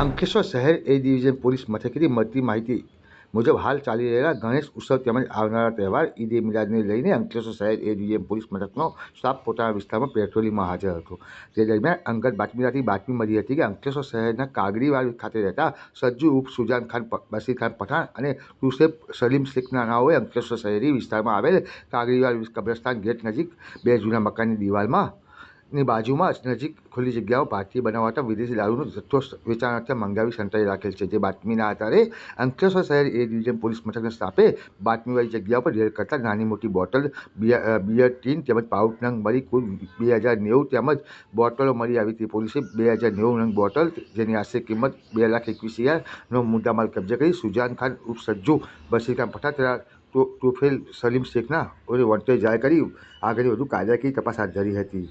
અંકલેશ્વર શહેર A division police મથકેથી મળતી માહિતી મુજબ હાલ ચાલી રહેલા ગણેશ ઉત્સવ તેમજ આવનારા તહેવાર ઈદ એ મિલાદને લઈને અંકલેશ્વર શહેર એ ડિવિઝન પોલીસ મથકનો સ્ટાફ પોતાના વિસ્તારમાં પેટ્રોલિંગમાં હાજર હતો જે દરમિયાન અંગત બાતમીદારથી બાતમી મળી હતી કે અંકલેશ્વર શહેરના કાગડીવાડ ખાતે રહેતા સજ્જુ ઉપ સુજાન ખાન બસીર ખાન પઠાણ અને તુસેફ સલીમ શેખના નાઓએ અંકલેશ્વર શહેરી વિસ્તારમાં આવેલ કાગડીવાડ કબ્રસ્તાન ગેટ નજીક બે જૂના મકાનની દિવાલમાં ની બાજુમાં અશ્નજી ખુલી જગ્યાઓ પર કાચથી બનાવતા વિદેશી લાલુનો જથ્થો વેચાણ માટે મંગાવી સંતાઈ રાખેલ છે જે બાટમીના અતારે અંતરસો શહેર એડીજે પોલીસ મથકને સ્થાપે બાટમીવાળી જગ્યા પર રેડ કરતા ઘણી મોટી બોટલ બીયર ટીન તેમજ પાઉટનંગ મળી કુલ 2090 તેમજ બોટલો મળી આવીથી પોલીસ 2090 રંગ બોટલ જેની આશરે કિંમત 221000 નો મુદ્દામાલ કબ્જે કરી સુજનખાન ઉપસજ્જો બસીકા પઠાતરા ટુ ફિલ્ સલીમ શેખના ઓરી વર્તે જાય કરી આગળ વધુ કાયદાકીય તપાસ હાથ ધરી હતી